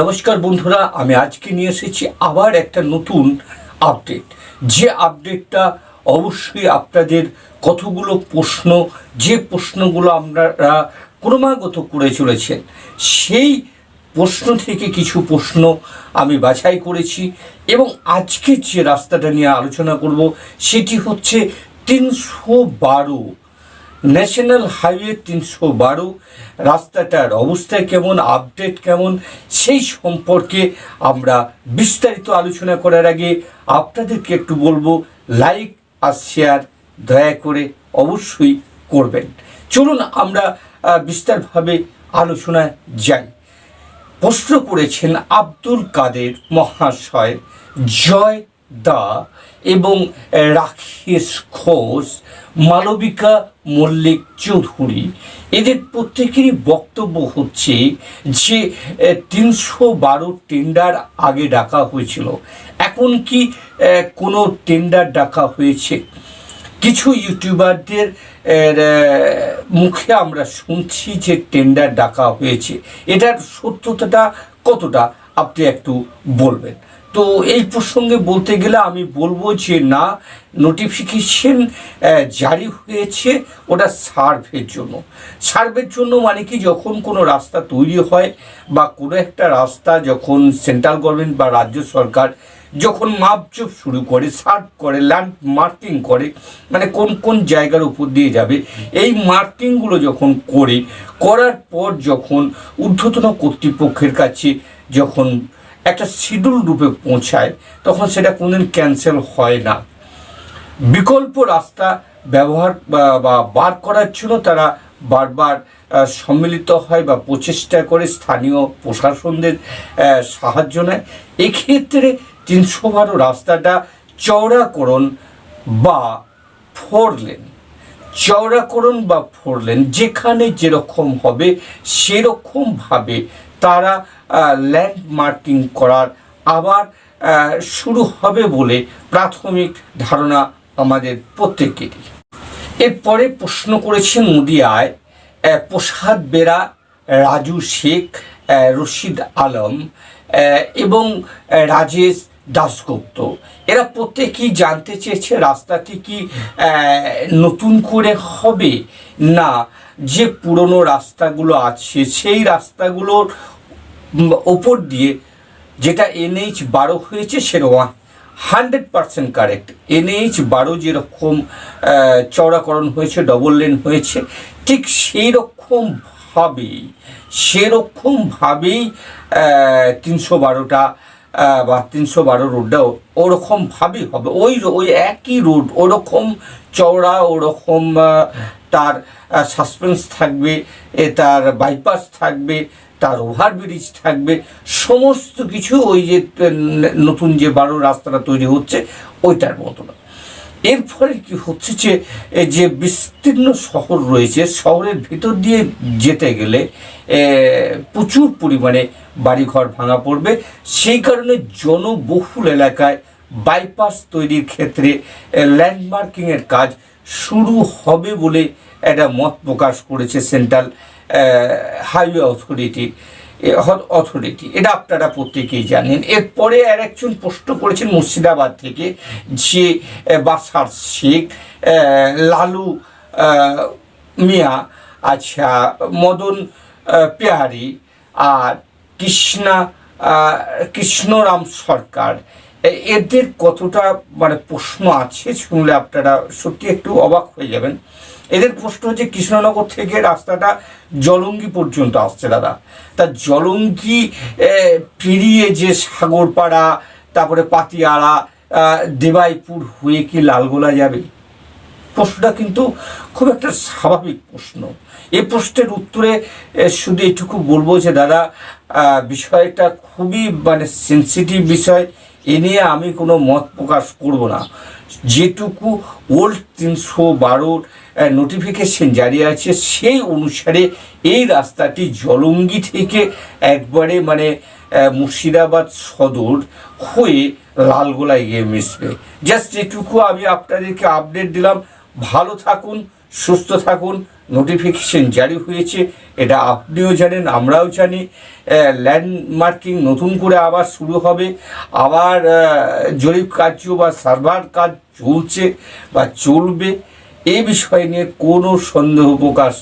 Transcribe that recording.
নমস্কার বন্ধুরা, আমি আজকে নিয়ে এসেছি আবার একটা নতুন আপডেট। যে আপডেটটা অবশ্যই আপনাদের কতগুলো প্রশ্ন, যে প্রশ্নগুলো আপনারা ক্রমাগত করে চলেছেন, সেই প্রশ্ন থেকে কিছু প্রশ্ন আমি বাছাই করেছি এবং আজকে যে রাস্তাটা নিয়ে আলোচনা করব, সেটি হচ্ছে তিনশো বারো ন্যাশনাল হাইওয়ে তিনশো বারো, রাস্তাটার অবস্থা কেমন আপডেট কেমন, সেই সম্পর্কে আমরা বিস্তারিত আলোচনা করার আগে আপনাদেরকে একটু বলব লাইক আর শেয়ার দয়া করে অবশ্যই করবেন। চলুন আমরা বিস্তারভাবে আলোচনায় যাই। প্রশ্ন করেছেন আব্দুল কাদের মহাশয়, জয় দা এবং রাকেশ ঘোষ মালবিকা মল্লিক চৌধুরী। এদের প্রত্যেকেরই বক্তব্য হচ্ছে যে তিনশো বারো টেন্ডার আগে ডাকা হয়েছিল। এখন কি কোনো টেন্ডার ডাকা হয়েছে? কিছু ইউটিউবারদের মুখে আমরা শুনছি যে টেন্ডার ডাকা হয়েছে। এটার সত্যতাটা কতটা? আপনি একটু বলবেন। তো এই প্রসঙ্গে বলতে গেলে আমি বলব যে না নোটিফিকেশন জারি হয়েছে ওটা সার্ভের জন্য। সার্ভের জন্য মানে কি যখন কোনো রাস্তা তৈরি হয় বা কোনো একটা রাস্তা যখন সেন্ট্রাল গভর্নমেন্ট বা রাজ্য সরকার যখন মাপজোপ শুরু করে, সার্ভ করে ল্যান্ড মার্কিং করে মানে কোন কোন জায়গার উপর দিয়ে যাবে, এই মার্কিংগুলো যখন করে, করার পর যখন ঊর্ধ্বতন কর্তৃপক্ষের কাছে যখন একটা শিডিউল রূপে পৌঁছায়, তখন সেটা কোনোদিন ক্যান্সেল হয় না। বিকল্প রাস্তা ব্যবহার বা- বার করার জন্য তারা বারবার সম্মিলিত হয় বা প্রচেষ্টা করে স্থানীয় প্রশাসনদের সাহায্য নেয়। এক্ষেত্রে তিনশো বারো রাস্তাটা চওড়াকরণ বা ফোর লেন, চওড়াকরণ বা ফোর লেন যেখানে যেরকম হবে সেরকমভাবে তারা ল্যান্ড মার্কিং করার আবার শুরু হবে বলে প্রাথমিক ধারণা আমাদের প্রত্যেকেরই এরপরে প্রশ্ন করেছেন নদিয়ায় আহ, প্রসাদ বেরা রাজু শেখ রশিদ আলম এবং রাজেশ দাশগুপ্ত। এরা প্রত্যেকেই জানতে চেয়েছে রাস্তাটি কি নতুন করে হবে না যে পুরনো রাস্তাগুলো আছে, সেই রাস্তাগুলোর ওপর দিয়ে যেটা এনএইচ বারো হয়েছে সেরকম হান্ড্রেড পার্সেন্ট কারেক্ট। এনএইচ বারো যেরকম চওড়াকরণ হয়েছে ডবল লেন হয়েছে, ঠিক সেই রকম ভাবেই সেরকমভাবেই তিনশো বারোটা বা তিনশো বারো রোডটাও ওরকমভাবেই হবে। ওই ওই একই রোড, ওরকম চওড়া, ওরকম তার সাসপেন্স থাকবে, এ তার বাইপাস থাকবে, তার ওভারব্রিজ থাকবে, সমস্ত কিছু ওই যে নতুন যে বারো রাস্তাটা তৈরি হচ্ছে, ওইটার মতো না। এর ফলে কি হচ্ছে যে যে বিস্তীর্ণ শহর রয়েছে, শহরের ভিতর দিয়ে যেতে গেলে প্রচুর পরিমাণে বাড়িঘর ভাঙা পড়বে। সেই কারণে জনবহুল এলাকায় বাইপাস তৈরির ক্ষেত্রে ল্যান্ডমার্কিংয়ের কাজ শুরু হবে বলে একটা মত প্রকাশ করেছে সেন্ট্রাল হাইওয়ে অথরিটি অথরিটি। এটা আপনারা প্রত্যেকেই জানেন। এরপরে আর একজন প্রশ্ন করেছেন মুর্শিদাবাদ থেকে, যে বাসার শেখ লালু মিয়া আচ্ছা মদন পেয়ারি আর কৃষ্ণা কৃষ্ণরাম সরকার। এদের কতটা মানে প্রশ্ন আছে শুনলে আপনারা সত্যি একটু অবাক হয়ে যাবেন। এদের প্রশ্ন হচ্ছে কৃষ্ণনগর থেকে রাস্তাটা জলঙ্গি পর্যন্ত আসছে দাদা। তা জলঙ্গি পেরিয়ে যে সাগরপাড়া তারপরে পাতিয়াড়া আহ, দেবাইপুর হয়ে কি লালগোলা যাবে? প্রশ্নটা কিন্তু খুব একটা স্বাভাবিক প্রশ্ন। এই প্রশ্নের উত্তরে শুধু এটুকু বলব যে দাদা বিষয়টা খুবই মানে সেন্সিটিভ বিষয়। এ নিয়ে আমি কোনো মত প্রকাশ করব না। যেটুকু ওল্ড তিনশো বারোর নোটিফিকেশন জারি আছে, সেই অনুসারে এই রাস্তাটি জলঙ্গি থেকে একবারে মানে মুর্শিদাবাদ সদর হয়ে লালগোলায় গিয়ে মিশবে। জাস্ট এটুকু আমি আপনাদেরকে আপডেট দিলাম। ভালো থাকুন, সুস্থ থাকুন নোটিফিকেশন জারি হয়েছে, এটা আপনিও জানেন, আমরাও জানি। ল্যান্ডমার্কিং নতুন করে আবার শুরু হবে। আবার জরিপ কার্য বা সার্ভার কাজ চলছে বা চলবে। এই বিষয় নিয়ে কোনো সন্দেহ প্রকাশ